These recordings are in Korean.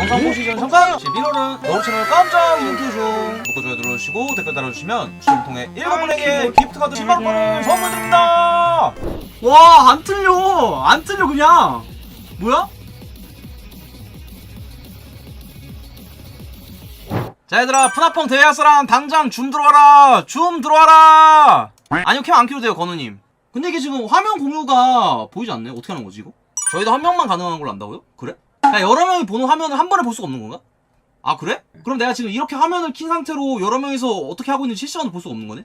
영상 보시기 전에 잠깐 11월은 너울 채널 깜짝 이벤트 중 구독 좋아요 눌러주시고 댓글 달아주시면 추첨을 통해 7분에게 기프트카드 10만원권을 선물드립니다 와, 안 틀려. 안 틀려, 그냥. 뭐야? 자, 얘들아, 푸나펑 대회사람 당장 줌 들어와라! 줌 들어와라! 아니요, 캠 안 켜도 돼요, 건우님. 근데 이게 지금 화면 공유가 보이지 않네? 어떻게 하는 거지, 이거? 저희도 한 명만 가능한 걸로 안다고요? 그래? 야, 여러 명이 보는 화면을 한 번에 볼 수가 없는 건가? 아, 그래? 그럼 내가 지금 이렇게 화면을 킨 상태로 여러 명이서 어떻게 하고 있는지 실시간으로 볼 수가 없는 거네?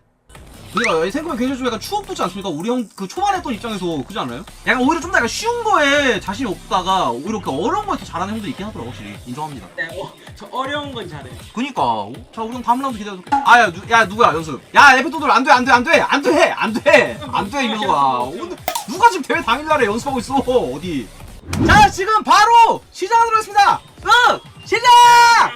그러니까 생각해보면 굉장히 좀 약간 추억 돋지 않습니까? 우리 형 그 초반에 했던 입장에서 그지 않아요? 약간 오히려 좀 더 약간 쉬운 거에 자신이 없다가 오히려 그 어려운 거에 더 잘하는 형도 있긴 하더라고 확실히 인정합니다 네, 어, 저 어려운 건 잘해. 그니까 어? 자 우리 형 다음 라운드 기대해볼게 아야 야 누구야 연습 야 에피도들 안돼 안돼 안돼 안돼 안돼 안돼 이 녀석아 오늘 누가 지금 대회 당일날에 연습하고 있어 어디 자 지금 바로 시작하도록 하겠습니다 응 시작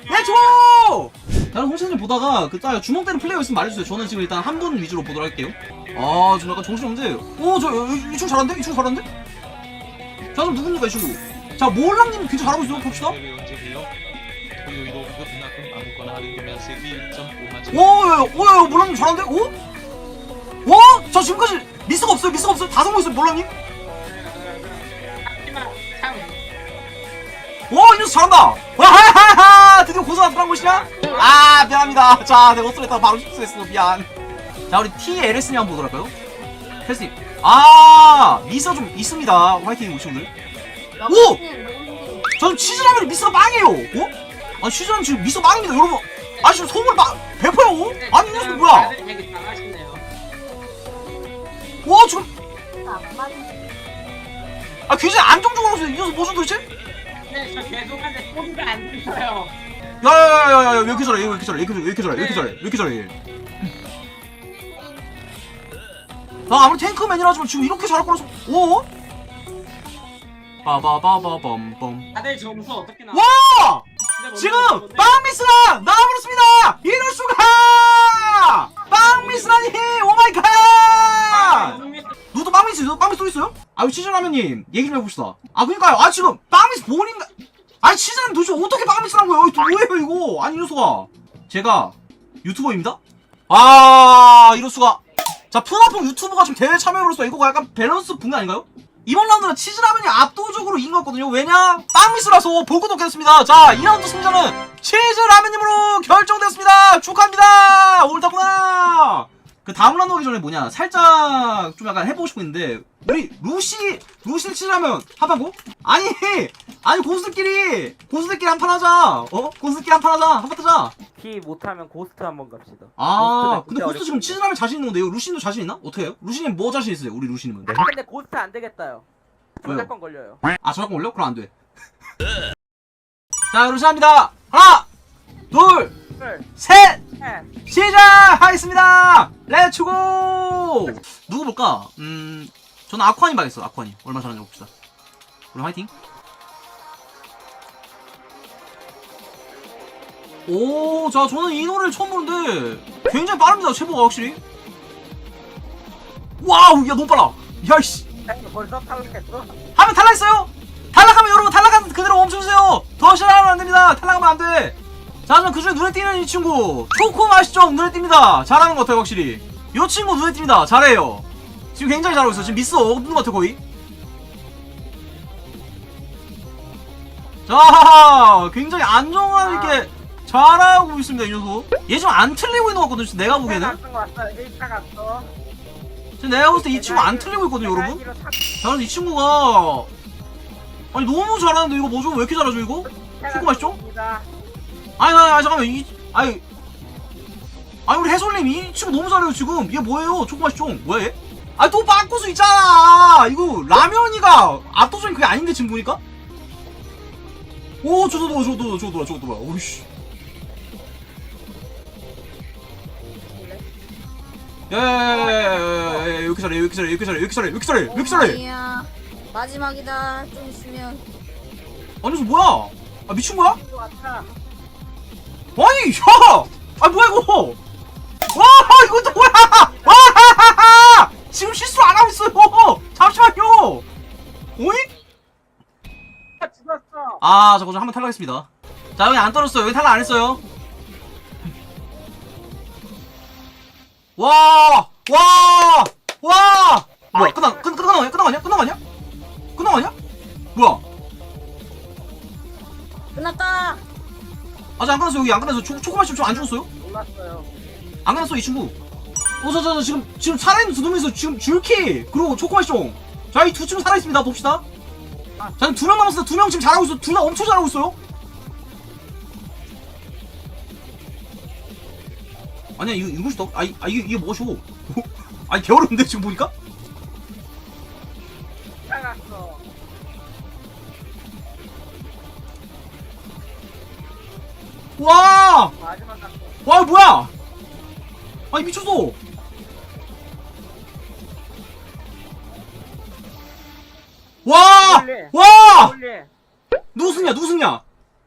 렛츠고 다른 홍채님 보다가 그딱 주먹 때는 플레이어 있으면 말해주세요 저는 지금 일단 한 분 위주로 보도록 할게요 아 지금 약간 정신없는데 오저 이춤 잘한데? 이춤 잘한데? 자 그럼 누굽니까 이 친구 자 몰랑님 굉장히 잘하고 있어요 봅시다 언제세요? 토요일로 그만큼 아무거나 하는 거면 세기 1.5만 오, 야, 야, 오, 야, 야, 몰랑님 잘하는데? 오? 와, 저 지금까지 미스가 없어요, 미스가 없어요. 다 성공했어요, 몰랑님. 와, 이 녀석 잘한다. 와, 하하하, 드디어 고소한 사람 곳이냐? 아, 미안합니다. 자, 내가 옷소리했다가 바로 실수했어, 미안. 자, 우리 TLS님 한번 보도록 할까요? 헬스님. 아, 미스가 좀 있습니다. 화이팅, 우리 친구들. 오! 저는 치즈라면이 미스가 빵이에요. 어? 아, 치즈라면 지금 미스가 빵입니다, 여러분. 아, 지금 소문 막, 배포요? 아니, 이 녀석 뭐야? 와, 지금. 아 굉장히 안정적으로 하세요. 이 녀석 뭐죠 도대체? 네, 저 죄송한데 소리가 안 들려요. 야야야야야 왜 이렇게 잘해? 왜 이렇게 잘해? 왜 이렇게 잘해? 왜 이렇게 잘해? 왜 이렇게 잘해? 왜 이렇게 잘해? 아 아무리 탱크맨이라지만 지금 이렇게 잘할 거라서 오? 빠바바바밤밤 다들 점수 어떻게 나와? 와! 근데 지금 빵미스가 나와버렸습니다! 이럴 수가! 빵미스라니! 오마이갓! 빵미스 있어요? 빵미스 또 있어요? 아유 치즈라면님 얘기 좀 해봅시다. 아 그니까요 아 지금 빵미스 본인가 아니 치즈라면 도대체 어떻게 빵미스란 거예요? 이거 뭐예요 이거? 아니 이럴수가 제가 유튜버입니다. 아 이럴수가 자 푸나퐁 유튜버가 지금 대회 참여해버렸어. 이거 약간 밸런스 붕괴 아닌가요? 이번 라운드는 치즈라면이 압도적으로 이긴 거거든요. 왜냐? 빵미스라서 보고도 없겠습니다. 자 2라운드 승자는 치즈라면님으로 결정됐습니다. 축하합니다. 옳다구나 그 다음 라운드 오기 전에 뭐냐 살짝 좀 약간 해보고 있는데 우리 루시 루시 치라면 한판고? 아니 아니 고수들끼리 고수들끼리 한판 하자 어? 고수들끼리 한판 하자 한판 하자 키 못하면 고스트 한번 갑시다. 아 고스트는 근데 진짜 고수 지금 어렵거든요. 치즈라면 자신 있는 건데요 루시님도 자신 있나? 어떻게 해요? 루시님 뭐 자신 있어요 우리 루시님은 근데 고스트 안 되겠다요. 왜요? 저작권 걸려요. 아 저작권 올려? 그럼 안돼 자 루시합니다 하나 둘 헐. 셋 해. 시작하겠습니다 렛츠고 누구 볼까? 음 저는 아쿠아님 가겠어 아쿠아님 얼마 잘하는지 봅시다 그럼 화이팅 오, 자, 저는 이 노래를 처음 보는데 굉장히 빠릅니다, 최보가 확실히. 와우, 야, 너무 빨라. 야, 씨. 벌써 탈락했어? 하면 탈락했어요? 탈락하면 여러분 탈락하면 그대로 멈춰주세요. 더 싫어하면 안 됩니다. 탈락하면 안 돼. 자, 그럼 그중에 눈에 띄는 이 친구. 초코 맛있죠? 눈에 띕니다. 잘하는 것 같아요, 확실히. 이 친구 눈에 띕니다. 잘해요. 지금 굉장히 잘하고 있어. 지금 미스 없는 것 같아, 거의. 자, 굉장히 안정감 있게 잘하고 있습니다, 이 녀석. 얘 지금 안 틀리고 있는 것 같거든요, 지금 내가 보기에는. 갔어 왔어. 1차 갔어. 지금 내가 봤을 때 이 친구 안 틀리고 있거든요, 여러분. 자, 근데 이 친구가. 아니, 너무 잘하는데, 이거 뭐죠? 왜 이렇게 잘하죠, 이거? 초코 맛있죠? 아니, 아니, 아니, 잠깐만, 이, 아니. 아니, 우리 해솔님, 이 친구 너무 잘해요, 지금. 얘 뭐예요? 초코 맛있죠? 뭐야, 얘? 아니, 또 빠꾸수 있잖아! 이거, 라면이가 압도적인 그게 아닌데, 지금 보니까? 오, 저도 봐, 저도 봐, 저도 봐, 저도 봐. 오이씨. 야야야야야야야 왜 이렇게 잘해 왜 이렇게 잘해 왜 이렇게 잘해 왜 이렇게 잘해 왜 이렇게 잘해 왜 이렇게 잘해 아니야. 마지막이다. 좀 있으면. 아니 저 뭐야 아 미친 거야? 왔다. 아니 야! 아 뭐야 이거? 와 이거 또 뭐야? 와! 지금 실수 안 하고 있어요. 잠시만요. 오잉? 아 저거 좀 한번 탈락했습니다. 자 여기 안 떨었어요. 여기 탈락 안 했어요. 와 와 와 끝났어 여기 안 끝났어 초, 초코맛이 좀안 죽었어요? 몰랐어요. 안 끝났어 이 친구? 어저 저저 지금 지금 살아있는 두 놈에서 지금 줄키 그리고 초코맛이 자이 두 친구 살아있습니다. 봅시다. 자 두 명 남았어 두 명 지금 잘하고 있어 둘 다 엄청 잘하고 있어요. 아니야 이거 이거 더 아, 이- 아 이게 이게 쇼. 아니 개어려운데 지금 보니까 와! 마지막. 와 뭐야? 아니 미쳤어. 와! 와! 누구 승냐 누구 승냐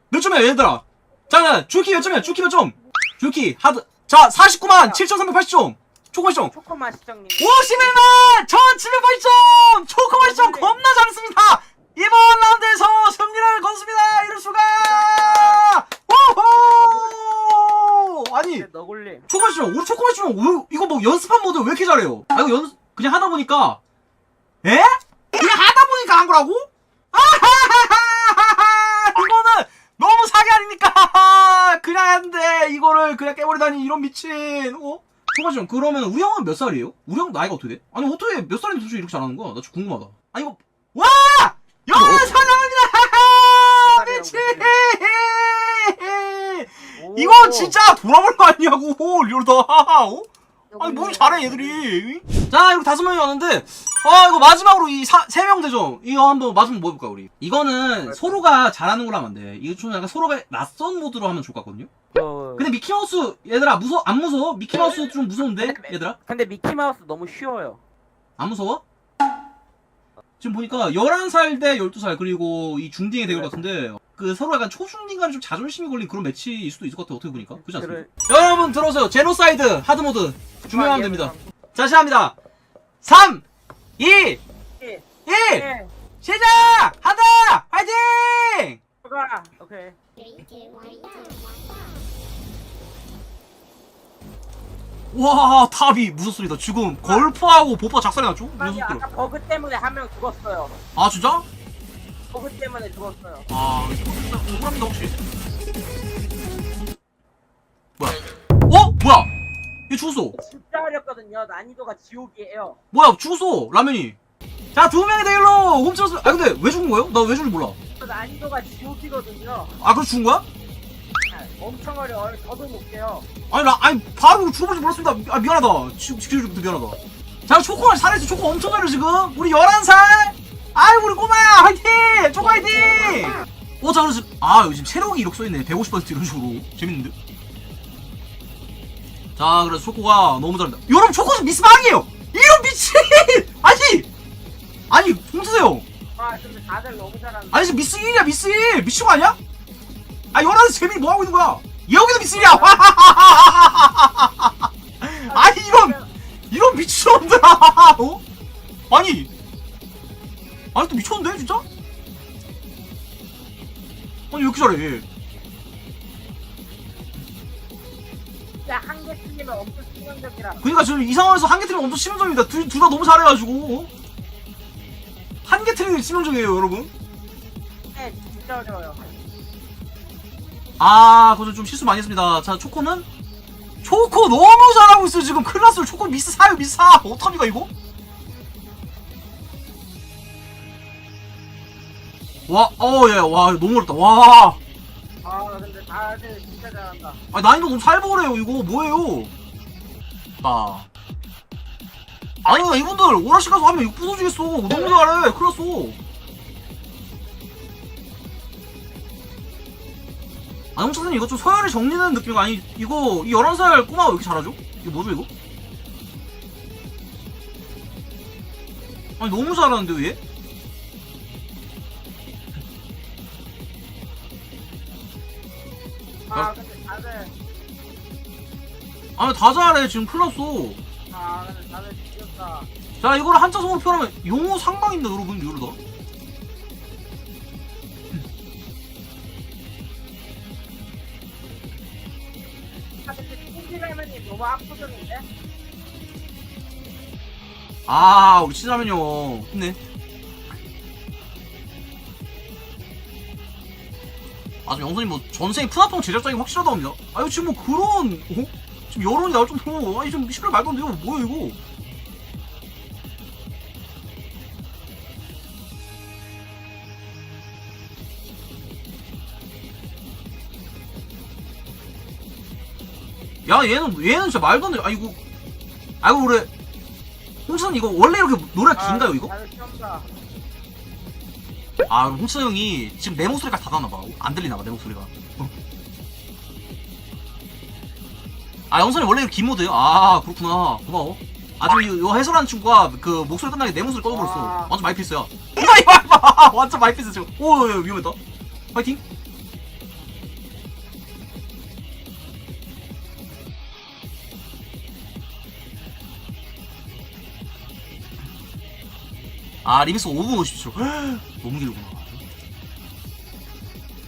몇 점이야 얘들아? 자 줄키 몇 점이야? 줄키 몇 점? 줄키 하드 자 49만 7380점. 초코맛점. 초코맛 시장님. 51만 1780점! 초코맛점 겁나 잘했습니다 이번 라운드에서 승리를 거뒀습니다 이럴 수가 오호 아니 너굴리. 초코맛점 우리 초코맛점 이거 뭐 연습한 모드 왜 이렇게 잘해요 아 이거 연 그냥 하다 보니까 에? 그냥 하다 보니까 한 거라고? 아하하하하하! 이거는 너무 사기 아닙니까? 그냥 했는데 이거를 그냥 깨버리다니 이런 미친. 어? 초바지 그러면 우리 형은 몇 살이에요? 형 나이가 어떻게 돼? 아니 어떻게 몇 살인데 도대체 이렇게 잘하는 거야? 나 진짜 궁금하다. 아니 이거 와! 영원 사랑합니다! 미친! 이거 진짜 돌아볼 거 아니냐고 리얼다. 어? 아니 뭘 잘해 얘들이 자 이렇게 다섯 명이 왔는데 아 이거 마지막으로 이 세명 되죠 이거 한번 마지막 뭐 해볼까 우리 이거는 서로가 잘하는 걸로 하면 안 돼 이거 좀 약간 서로가 낯선 모드로 하면 좋을 것 같거든요 어, 근데 미키마우스 얘들아 무서 안 무서워? 미키마우스 좀 무서운데 얘들아 근데 미키마우스 너무 쉬워요. 안 무서워? 지금 보니까 11살 대 12살 그리고 이 중딩의 대결 같은데 그 서로 약간 초중딩 간에 좀 자존심이 걸린 그런 매치일 수도 있을 것 같아 어떻게 보니까 그렇지 않습니까? 여러분 들어오세요 제노사이드 하드모드 준비하면 됩니다 자 시작합니다 3 2 1 예. 시작! 한다! 화이팅! 가. 오케이. 와 탑이 무섭습니다 지금 걸프하고 보파 작살이 났죠? 이 아니 아까 버그 때문에 한 명 죽었어요. 아 진짜? 버그 때문에 죽었어요. 아 억울합니다 혹시 뭐야 어? 뭐야 얘 죽었어 진짜 어렵거든요. 난이도가 지옥이에요. 뭐야 죽었어 라면이 자 두 명의 대결로 훔쳤어 아 근데 왜 죽은 거예요? 나 왜 죽는지 몰라 난이도가 지옥이거든요. 아 그래서 죽은 거야? 아, 엄청 어려워요. 저도 못 깨요. 아니 나 아니 바로 죽어버릴지 몰랐습니다 아 미안하다 지- 지켜주기도 미안하다 자 초코가 살아있어 초코 엄청 잘해 지금 우리 11살 아이 우리 꼬마야 화이팅! 초코 화이팅! 어자 그래서 아 지금 체력이 이렇게 써있네. 150% 이런 식으로. 재밌는데? 자 그래서 초코가 너무 잘한다. 여러분 초코는 미스방이에요! 이런 미친! 아니! 아니 훔치세요! 아 근데 다들 너무 잘한다. 아니 지금 미스 1이야 미스 1 미친 거 아니야? 아 11살 재민이 뭐하고 있는 거야? 여기도 미스 1이야 잘해 얘. 진짜 한개 틀리면 엄청 치명적이라. 그러니까 지금 이 상황에서 한 개 틀리면 엄청 치명적입니다 둘 다 너무 잘해가지고 어? 한개 틀리는 게 치명적이에요 여러분 네, 진짜 어려워요. 아, 그거 좀 실수 많이 했습니다. 자, 초코는? 초코 너무 잘하고 있어요, 지금. 났어요. 초코 미스 사요, 미스 사. 어떡합니까, 이거? 와, 어, 예, 와, 너무 어렵다. 와. 아 근데 다들 진짜 잘한다. 아, 난이도 너무 살벌해요, 이거. 뭐예요? 아. 아니, 나 이분들, 오라시 가서 하면 이거 부서지겠어. 너무 잘해. 큰일 났어. 아, 홍차선님 이거 좀 서열이 정리되는 느낌 아니, 이거, 이 11살 꼬마가 왜 이렇게 잘하죠? 이거 뭐죠, 이거? 아니, 너무 잘하는데, 왜? 아니, 다 잘해. 지금 큰일 났어. 아 근데 다들 지겹다. 자, 이거를 한자성으로 표현하면 용어 상방입니다, 여러분, 이러다. 아 근데 찜질라면이 너무 압도적인데? 아 우리 치즈라면요 힘내 아주 영선이 뭐 전생에 푸나퐁 제작자이 확실하다 합니다 아유 지금 뭐 그런 어? 지금 여론이 나올 정도로 아니 좀 시발 말도 안 돼요. 뭐야 이거? 야 얘는 얘는 진짜 말도 안 돼. 아이고 아이고 그래 홍천 이거 원래 이렇게 노래가 긴가요 이거? 다들 쩐다. 아 홍천 형이 지금 내 목소리까지 다 나나 봐. 안 들리나 봐 내 목소리가 아 영선이 원래 이렇게 긴 모드예요? 아 그렇구나. 고마워. 아주 이, 이 해설하는 친구가 그 목소리 끝나게 내 목소리 꺼버렸어. 와. 완전 마이피스야. 이거 이거 봐! 완전 마이피스 지금. 오 야, 위험했다. 파이팅! 아 리미스 5분 50초 너무 길구나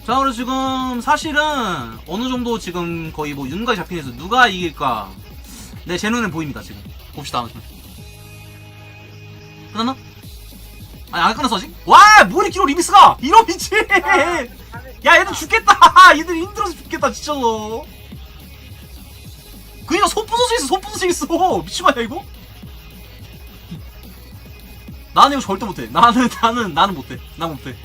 자 그래서 지금 사실은 어느 정도 지금 거의 뭐 윤곽이 잡힌 해서 누가 이길까? 네 제 눈에 보입니다 지금. 봅시다. 끝났나? 아니 안 끝났어 아직? 와 뭐리 길어 리미스가! 이런 미친! 야 얘들 죽겠다! 얘들 힘들어서 죽겠다 진짜 너 그니까 손 부서져 있어 손 부서져 있어. 아니야 이거? 나는 이거 절대 못해. 나는 나는 나는 못해. 난 못해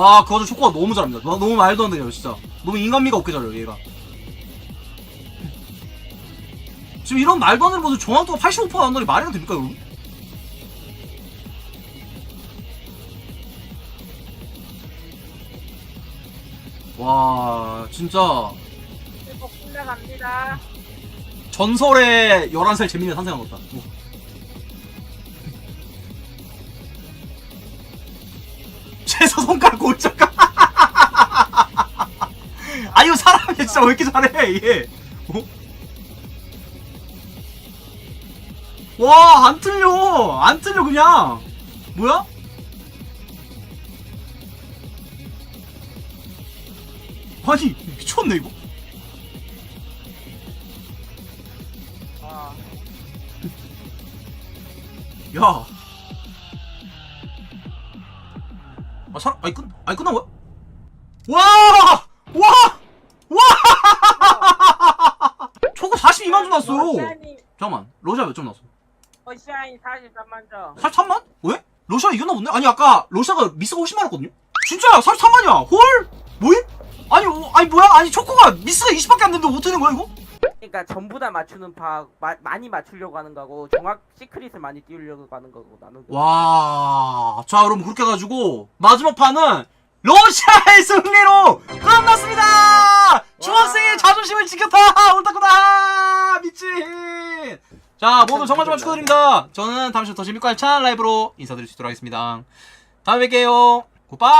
와 그거 초코가 너무 잘합니다 너, 너무 말도 안 돼요 진짜 너무 인간미가 없게 잘해요 얘가 지금 이런 말도 안 되는 것을 정확도가 85% 나온다니 말이 안 됩니까 여러분? 와 진짜 꼭 끝나갑니다. 전설의 11살 재민이 탄생한 것 같다 뭐. 골자가 아 이거 사람이 진짜 왜 이렇게 잘해 이게 어? 와안 틀려 안 틀려 그냥 뭐야? 아니 미쳤네 이거 아, 야. 아, 사, 아니, 끝, 아니, 끝난 거야? 와! 와! 와! 초코 42만 점 났어. 러시아니, 잠깐만, 러시아 몇 점 났어? 러시아인 43만 점. 43만? 왜? 러시아 이겼나 본데? 아니, 아까 러시아가 미스가 훨씬 많았거든요? 진짜야, 43만이야! 헐! 뭐임? 아니, 어, 아니, 뭐야? 아니, 초코가 미스가 20밖에 안 됐는데 어떻게 된 거야, 이거? 그러니까 전부 다 맞추는 파 마, 많이 맞추려고 하는 거고 정확 시크릿을 많이 띄우려고 하는 거고 나는 그- 와, 자, 여러분 그렇게 해가지고 마지막 판은 러시아의 승리로 끝났습니다. 중학생의 자존심을 지켰다. 올타쿠다 미친. 자, 모두 정말 정말 축하드립니다. 저는 다음 시간에 더 재밌고 알찬 라이브로 인사드릴 수 있도록 하겠습니다. 다음에 뵐게요. 굿바이.